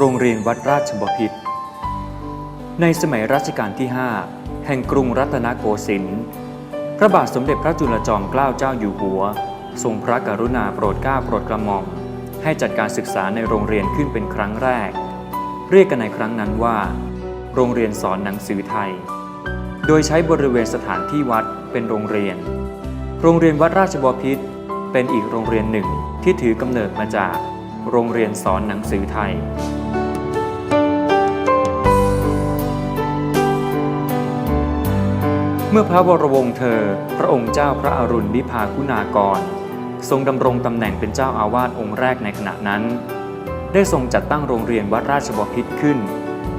โรงเรียนวัดราชบพิตร ในสมัยรัชกาลที่ 5 แห่งกรุงรัตนโกสินทร์ พระบาทสมเด็จพระจุลจอมเกล้าเจ้าอยู่หัว ทรงพระกรุณาโปรดเกล้าโปรดกระหม่อม ให้จัดการศึกษาในโรงเรียนขึ้นเป็นครั้งแรก เรียกกันในครั้งนั้นว่า โรงเรียนสอนหนังสือไทย โดยใช้บริเวณสถานที่วัดเป็นโรงเรียน โรงเรียนวัดราชบพิตรเป็นอีกโรงเรียนหนึ่งที่ถือกำเนิดมาจากโรงเรียนสอนหนังสือไทย มื่อพระวรวงศ์เธอ พระองค์เจ้าพระอรุณวิภาคุณากร ทรงดำรงตำแหน่งเป็นเจ้าอาวาสองค์แรกในขณะนั้น ได้ทรงจัดตั้งโรงเรียนวัดราชบพิตรขึ้น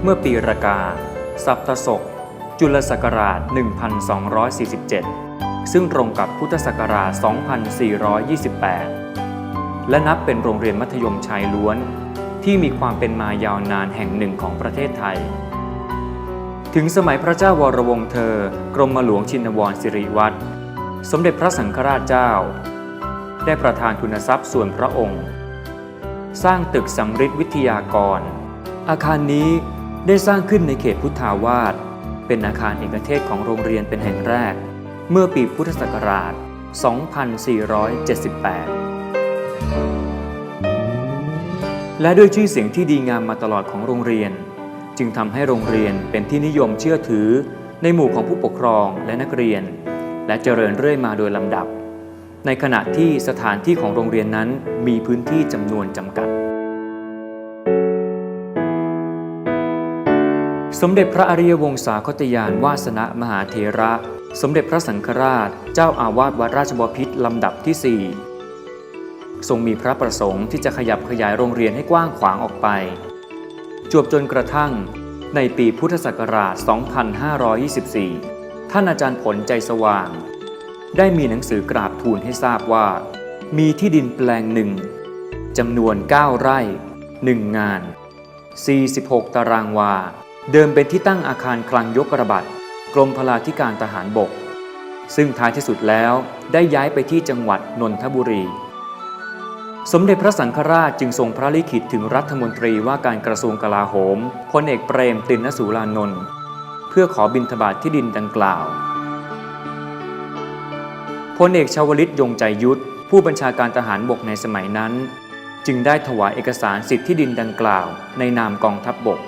เมื่อปีรากาสัปทศก จุลศักราช 1247 ซึ่งตรงกับพุทธศักราช 2428 และนับเป็นโรงเรียนมัธยมชายล้วน ที่มีความเป็นมายาวนานแห่งหนึ่งของประเทศไทย ถึงสมัยพระเจ้าวรวงเธอ กรมหลวงชินวรสิริวัตรสมเด็จพระสังฆราชเจ้า ได้ประทานทุนทรัพย์ส่วนพระองค์ สร้างตึกสำริดวิทยากร อาคารนี้ได้สร้างขึ้นในเขตพุทธาวาสเป็นอาคารเอกเทศของโรงเรียนเป็นแห่งแรก เมื่อปีพุทธศักราช 2478 และด้วยชื่อเสียงที่ดีงามมาตลอดของโรงเรียน จึงทำให้โรงเรียนเป็นที่นิยมเชื่อถือ ในหมู่ของผู้ปกครองและนักเรียน และเจริญเรื่อยมาโดยลำดับ ในขณะที่สถานที่ของโรงเรียนนั้นมีพื้นที่จำนวนจำกัด สมเด็จพระอริยวงศาคตยานวาสนะมหาเถระ สมเด็จพระสังฆราช เจ้าอาวาสวัดราชบพิตรลำดับที่ 4 ทรงมีพระประสงค์ที่จะขยับขยายโรงเรียนให้กว้างขวางออกไป จวบจนกระทั่ง ในปีพุทธศักราช 2524 ท่านอาจารย์ผลใจสว่าง ได้มีหนังสือกราบทูลให้ทราบว่า มีที่ดินแปลงหนึ่งจำนวน 9 ไร่ 1 งาน 46 ตารางวา เดิมเป็นที่ตั้งอาคารคลังยกระบัดกรมพลาธิการทหารบก ซึ่งท้ายที่สุดแล้วได้ย้ายไปที่จังหวัดนนทบุรี สมเด็จพระสังฆราชจึงทรงพระลิขิตถึงรัฐมนตรีว่าการกระทรวงกลาโหมพลเอกเปรมตินสูรานนท์เพื่อขอบินทบาทที่ดินดังกล่าวพลเอกชาวลิตยงใจยุทธผู้บัญชาการทหารบกในสมัยนั้น จึงได้ถวายเอกสารสิทธิที่ดินดังกล่าว ในนามกองทัพบบก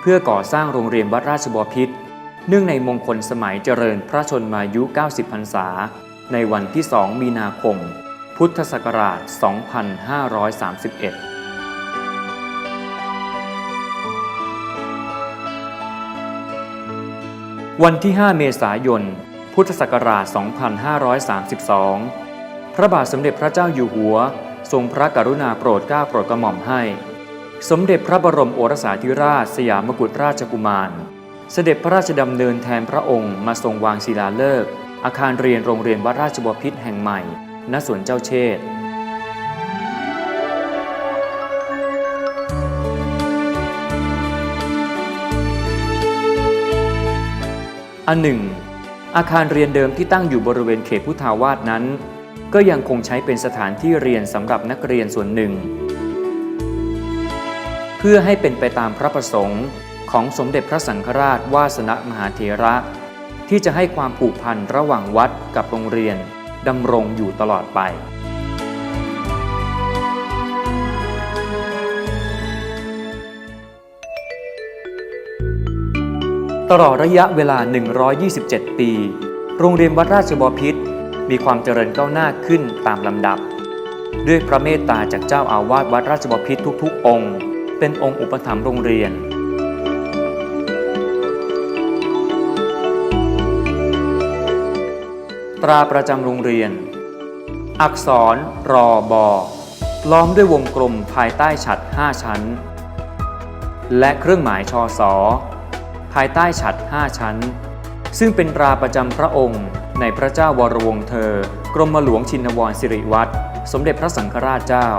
เพื่อก่อสร้างโรงเรียนวัดราชบพิตรเนื่องในมงคลสมัยเจริญพระชนมายุ 90 พรรษา ในวันที่ 2 มีนาคม พุทธศักราช 2531วันที่ 5 เมษายน พุทธศักราช 2532 พระบาทสมเด็จพระเจ้าอยู่หัว ทรงพระกรุณาโปรดเกล้าโปรดกระหม่อมให้ สมเด็จพระบรมโอรสาธิราชสยามกุฎราชกุมาร เสด็จพระราชดำเนินแทนพระองค์มาทรงวางศิลาฤกษ์อาคารเรียนโรงเรียนวัดราชบพิตรแห่งใหม่ ณสวนเจ้าเชษอันหนึ่ง อาคารเรียนเดิมที่ตั้งอยู่บริเวณเขตพุทธาวาสนั้น ก็ยังคงใช้เป็นสถานที่เรียนสำหรับนักเรียนส่วนหนึ่ง เพื่อให้เป็นไปตามพระประสงค์ของสมเด็จพระสังฆราชวาสนมหาเถระ ที่จะให้ความผูกพันระหว่างวัดกับโรงเรียน ดำรงอยู่ตลอดไป ตลอดระยะเวลา 127 ปี โรงเรียนวัดราชบพิตรมีความเจริญก้าวหน้าขึ้นตามลำดับ ด้วยพระเมตตาจากเจ้าอาวาสวัดราชบพิตรทุกๆ องค์ เป็นองค์อุปถัมภ์โรงเรียน ตราประจำโรงเรียน อักษรรอบอล้อมด้วยวงกลมภายใต้ฉัด 5 ชั้น และเครื่องหมายชอสอภายใต้ฉัด 5 ชั้น ซึ่งเป็นตราประจำพระองค์ ในพระเจ้าวรวงเธอ กรมหลวงชินวรสิริวัตรสมเด็จพระสังฆราชเจ้า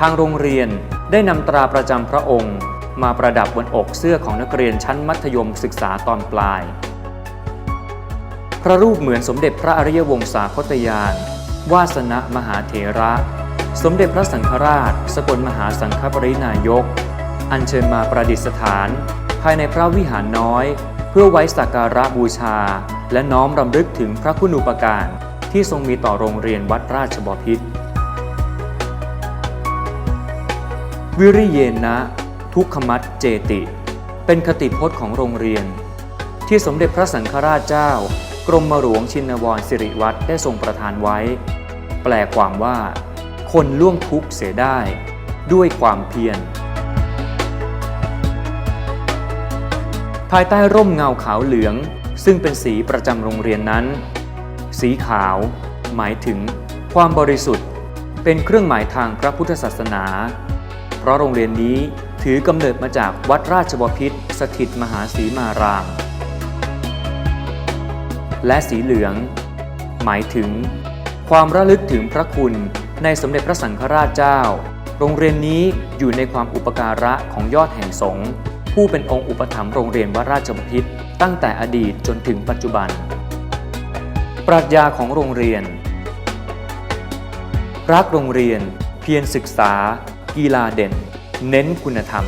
ทางโรงเรียนได้นำตราประจำพระองค์ มาประดับบนอกเสื้อของนักเรียนชั้นมัธยมศึกษาตอนปลาย พระรูปเหมือนสมเด็จพระอริยวงศาคตยาน วาสนะมหาเถระ สมเด็จพระสังฆราช สกลมหาสังฆปรินายก อัญเชิญมาประดิษฐาน ภายในพระวิหารน้อย เพื่อไว้สักการะบูชา และน้อมรำลึกถึงพระคุณูปการที่ทรงมีต่อโรงเรียนวัดราชบพิตรวิริเยนะ ทุกขมัตเจติ เป็นคติพจน์ของโรงเรียน ที่สมเด็จพระสังฆราชเจ้า กรมหลวงชินวรสิริวัตรได้ทรงประทานไว้ แปลความว่า คนล่วงทุกข์เสียได้ด้วยความเพียร ภายใต้ร่มเงาขาวเหลือง ซึ่งเป็นสีประจำโรงเรียนนั้น สีขาว หมายถึง ความบริสุทธิ์ เป็นเครื่องหมายทางพระพุทธศาสนา เพราะโรงเรียนนี้ถือกำเนิดมาจากวัดราชบพิตรสถิตมหาสีมาราม และสีเหลือง หมายถึง ความระลึกถึงพระคุณในสมเด็จพระสังฆราชเจ้า โรงเรียนนี้อยู่ในความอุปการะของยอดแห่งสงฆ์ผู้เป็นองค์อุปถัมภ์โรงเรียนวราชบพิตรตั้งแต่อดีตจนถึงปัจจุบัน ปรัชญาของโรงเรียน รักโรงเรียน เพียรศึกษา กีฬาเด่น เน้นคุณธรรม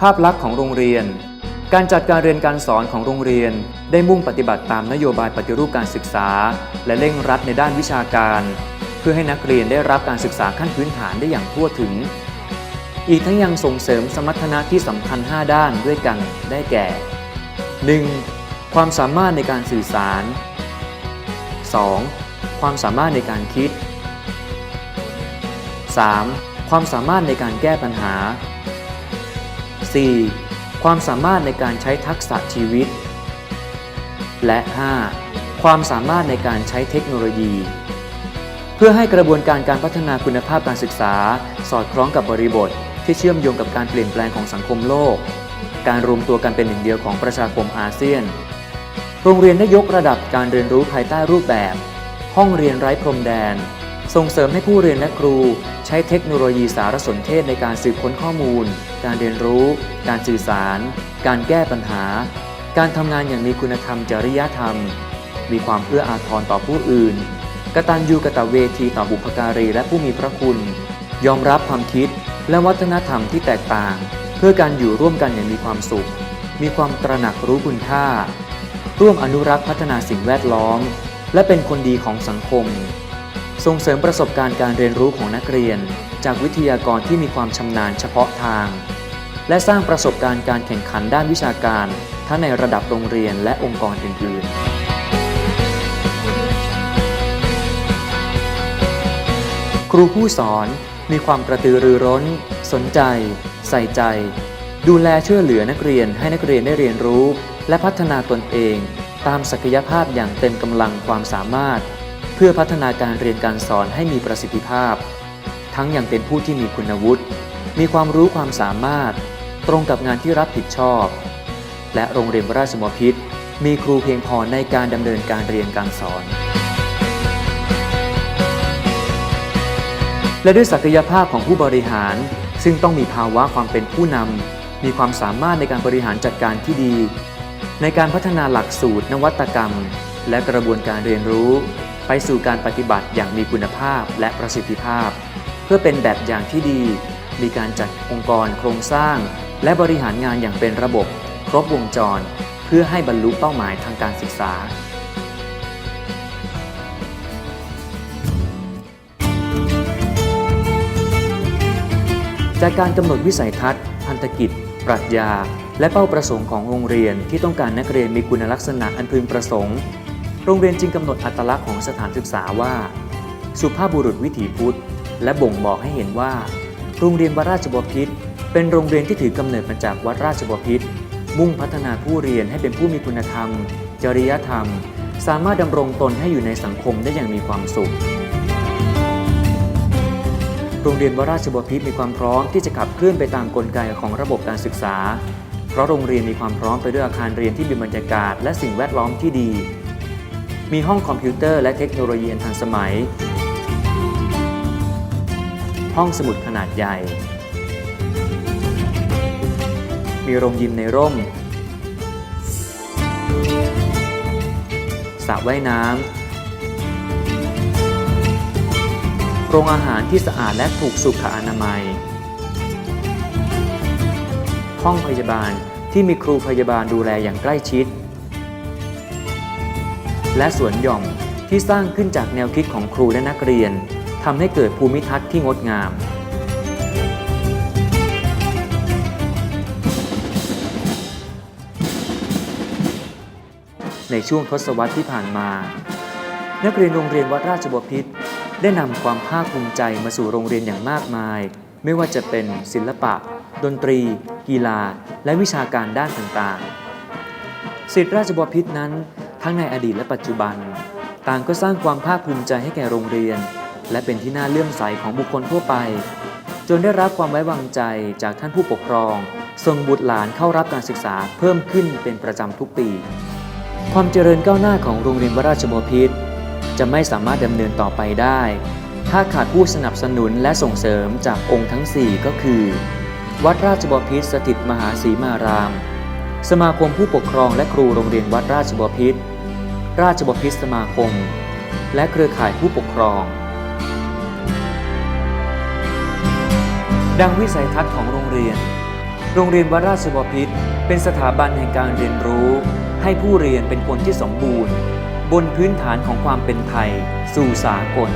ภาพลักษณ์ของโรงเรียน การจัดการเรียนการสอนของโรงเรียน ได้มุ่งปฏิบัติตามนโยบายปฏิรูปการศึกษา และเร่งรัดในด้านวิชาการ เพื่อให้นักเรียนได้รับการศึกษาขั้นพื้นฐานได้อย่างทั่วถึง อีกทั้งยังส่งเสริมสมรรถนะที่สำคัญ 5 ด้านด้วยกันได้แก่ 1. ความสามารถในการสื่อสาร 2. ความสามารถในการคิด 3. ความสามารถในการแก้ปัญหา 4. ความสามารถในการใช้ทักษะชีวิต และ 5. ความสามารถในการใช้เทคโนโลยี เพื่อให้กระบวนการการพัฒนาคุณภาพการศึกษา สอดคล้องกับบริบท ที่เชื่อมโยงกับการเปลี่ยนแปลงของสังคมโลก การรวมตัวกันเป็นหนึ่งเดียวของประชาคมอาเซียน โรงเรียนได้ยกระดับการเรียนรู้ภายใต้รูปแบบ ห้องเรียนไร้พรมแดน ส่งเสริมให้ผู้เรียนและครู ใช้เทคโนโลยีสารสนเทศในการสืบค้นข้อมูล การเรียนรู้ การสื่อสาร การแก้ปัญหา การทำงานอย่างมีคุณธรรมจริยธรรม มีความเอื้ออาทรต่อผู้อื่น กตัญญูกตเวทีต่อบุพการีและผู้มีพระคุณ ยอมรับความคิดและวัฒนธรรมที่แตกต่าง เพื่อการอยู่ร่วมกันอย่างมีความสุข มีความตระหนักรู้คุณค่า ร่วมอนุรักษ์พัฒนาสิ่งแวดล้อม และเป็นคนดีของสังคม ส่งเสริมประสบการณ์การเรียนรู้ของนักเรียน จากวิทยากรที่มีความชำนาญเฉพาะทาง และสร้างประสบการณ์การแข่งขันด้านวิชาการ ทั้งในระดับโรงเรียนและองค์กรอื่น ๆครูผู้สอนมีความกระตือรือร้น สนใจ ใส่ใจ ดูแลช่วยเหลือนักเรียนให้นักเรียนได้เรียนรู้ และพัฒนาตนเอง ตามศักยภาพอย่างเต็มกำลังความสามารถ เพื่อพัฒนาการเรียนการสอนให้มีประสิทธิภาพ ทั้งยังเป็นผู้ที่มีคุณวุฒิ มีความรู้ความสามารถ ตรงกับงานที่รับผิดชอบ และโรงเรียนราชมพิตรมีครูเพียงพอในการดำเนินการเรียนการสอน และด้วยศักยภาพของผู้บริหาร ซึ่งต้องมีภาวะความเป็นผู้นำมีความสามารถในการบริหารจัดการที่ดี ในการพัฒนาหลักสูตรนวัตกรรม และกระบวนการเรียนรู้ ไปสู่การปฏิบัติอย่างมีคุณภาพและประสิทธิภาพ เพื่อเป็นแบบอย่างที่ดี มีการจัดองค์กรโครงสร้าง และบริหารงานอย่างเป็นระบบ ครบวงจร เพื่อให้บรรลุเป้าหมายทางการศึกษาจากการกำหนดวิสัยทัศน์ พันธกิจ ปรัชญา และเป้าประสงค์ของโรงเรียนที่ต้องการนักเรียนมีคุณลักษณะอันพึงประสงค์ โรงเรียนจึงกำหนดอัตลักษณ์ของสถานศึกษาว่า สุภาพบุรุษวิถีพุทธ และบ่งบอกให้เห็นว่า โรงเรียนวัดราชบพิตรเป็นโรงเรียนที่ถือกำเนิดมาจากวัดราชบพิตรมุ่งพัฒนาผู้เรียนให้เป็นผู้มีคุณธรรม จริยธรรม สามารถดำรงตนให้อยู่ในสังคมได้อย่างมีความสุข โรงเรียนวราชบพิตรมีความพร้อมที่จะขับเคลื่อนไปตามกลไกของระบบการศึกษา เพราะโรงเรียนมีความพร้อมไปด้วยอาคารเรียนที่มีบรรยากาศ และสิ่งแวดล้อมที่ดี มีห้องคอมพิวเตอร์และเทคโนโลยีอันทันสมัย ห้องสมุดขนาดใหญ่ มีโรงยิมในร่มสระว่ายน้ำ โรงอาหารที่สะอาดและถูกสุขอนามัย ห้องพยาบาลที่มีครูพยาบาลดูแลอย่างใกล้ชิด และสวนหย่อมที่สร้างขึ้นจากแนวคิดของครูและนักเรียนทำให้เกิดภูมิทัศน์ที่งดงาม ในช่วงทศวรรษที่ผ่านมา นักเรียนโรงเรียนวัดราชบพิตรได้นำความภาคภูมิใจมาสู่โรงเรียนอย่างมากมาย ไม่ว่าจะเป็นศิลปะ ดนตรี กีฬา และวิชาการด้านต่างๆศิษย์ราชบพิตรนั้น ทั้งในอดีตและปัจจุบัน ต่างก็สร้างความภาคภูมิใจให้แก่โรงเรียน และเป็นที่น่าเลื่อมใสของบุคคลทั่วไป จนได้รับความไว้วางใจจากท่านผู้ปกครองส่งบุตรหลานเข้ารับการศึกษาเพิ่มขึ้นเป็นประจำทุกปี ความเจริญก้าวหน้าของโรงเรียนวราชบพิตจะไม่สามารถดำเนินต่อไปได้ ถ้าขาดผู้สนับสนุนและส่งเสริมจากองค์ทั้ง 4 ก็คือ วัดราชบพิตรสถิตมหาศรีมาราม สมาคมผู้ปกครองและครูโรงเรียนวัดราชบพิตราชบพิตรสมาคม และเครือข่ายผู้ปกครอง ดังวิสัยทัศน์ของโรงเรียน โรงเรียนวัดราชบพิตรเป็นสถาบันแห่งการเรียนรู้ ให้ผู้เรียนเป็นคนที่สมบูรณ์ บนพื้นฐานของความเป็นไทย สู่สากล